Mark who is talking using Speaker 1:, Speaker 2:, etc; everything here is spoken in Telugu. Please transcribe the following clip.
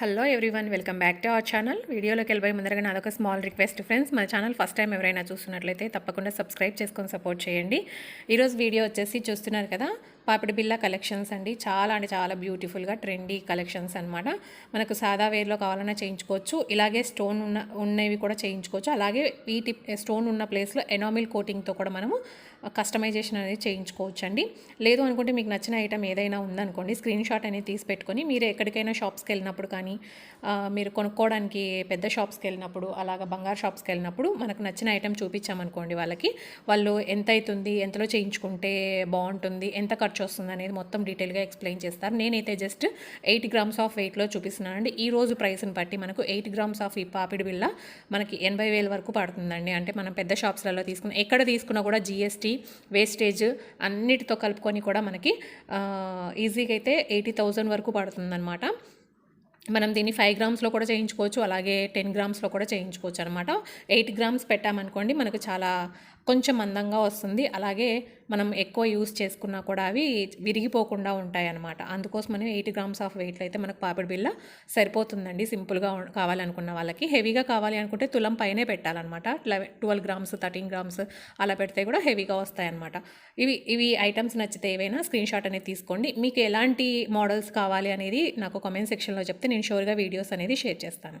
Speaker 1: Hello everyone welcome back to our channel వీడియోలోకి వెళ్ళిపోయి ముందరగా నాదొక స్మాల్ రిక్వెస్ట్ ఫ్రెండ్స్ మన ఛానల్ ఫస్ట్ టైం ఎవరైనా చూస్తున్నట్లయితే తప్పకుండా సబ్స్క్రైబ్ చేసుకొని సపోర్ట్ చేయండి. ఈరోజు వీడియో వచ్చేసి చూస్తున్నారు కదా పాపిడి బిల్ల కలెక్షన్స్ అండి. చాలా అంటే చాలా బ్యూటిఫుల్గా ట్రెండీ కలెక్షన్స్ అనమాట మనకు సాదా వేర్లో కావాలన్నా చేయించుకోవచ్చు. ఇలాగే స్టోన్ ఉన్న ఉన్నవి కూడా చేయించుకోవచ్చు. అలాగే వీటి స్టోన్ ఉన్న ప్లేస్లో ఎనామిల్ కోటింగ్తో కూడా మనము కస్టమైజేషన్ అనేది చేయించుకోవచ్చు అండి లేదు అనుకుంటే మీకు నచ్చిన ఐటమ్ ఏదైనా ఉందనుకోండి స్క్రీన్ షాట్ అనేది తీసి పెట్టుకొని మీరు ఎక్కడికైనా షాప్స్కి వెళ్ళినప్పుడు కానీ మీరు కొనుక్కోవడానికి పెద్ద షాప్స్కి వెళ్ళినప్పుడు అలాగ బంగారు షాప్స్కి వెళ్ళినప్పుడు మనకు నచ్చిన ఐటమ్ చూపించామనుకోండి వాళ్ళకి వాళ్ళు ఎంత అవుతుంది ఎంతలో చేయించుకుంటే బాగుంటుంది ఎంత ఖర్చు వస్తుంది అనేది మొత్తం డీటెయిల్గా ఎక్స్ప్లెయిన్ చేస్తారు. నేనైతే జస్ట్ ఎయిట్ గ్రామ్స్ ఆఫ్ వెయిట్లో చూపిస్తున్నానండి. ఈ రోజు ప్రైస్ని బట్టి మనకు ఎయిట్ గ్రామ్స్ ఆఫ్ ఈ పాపిడి బిళ్ళ మనకి ఎనభై వేల వరకు పడుతుందండి. అంటే మనం పెద్ద షాప్స్లలో తీసుకున్న ఎక్కడ తీసుకున్నా కూడా జిఎస్టీ వేస్టేజ్ అన్నిటితో కలుపుకొని కూడా మనకి ఈజీగా అయితే ఎయిటీ థౌజండ్ వరకు పడుతుందన్నమాట. మనం దీన్ని ఫైవ్ గ్రామ్స్లో కూడా చేయించుకోవచ్చు అలాగే టెన్ గ్రామ్స్లో కూడా చేయించుకోవచ్చు అనమాట ఎయిట్ గ్రామ్స్ పెట్టామనుకోండి మనకు చాలా కొంచెం అందంగా వస్తుంది. అలాగే మనం ఎక్కువ యూస్ చేసుకున్నా కూడా అవి విరిగిపోకుండా ఉంటాయి అనమాట అందుకోసమని ఎయిట్ గ్రామ్స్ ఆఫ్ వెయిట్లో అయితే మనకు పాపిడి బిళ్ళ సరిపోతుందండి. సింపుల్గా కావాలనుకున్న వాళ్ళకి. హెవీగా కావాలి అనుకుంటే తులం పైనే పెట్టాలన్నమాట. ట్వెల్వ్ గ్రామ్స్ థర్టీన్ గ్రామ్స్ అలా పెడితే కూడా హెవీగా వస్తాయన్నమాట ఇవి ఇవి ఐటమ్స్ నచ్చితే ఏవైనా స్క్రీన్ షాట్ అనేది తీసుకోండి. మీకు ఎలాంటి మోడల్స్ కావాలి అనేది నాకు కామెంట్ సెక్షన్లో చెప్తే నేను నేను షూర్గా వీడియోస్ అనేది షేర్ చేస్తాను.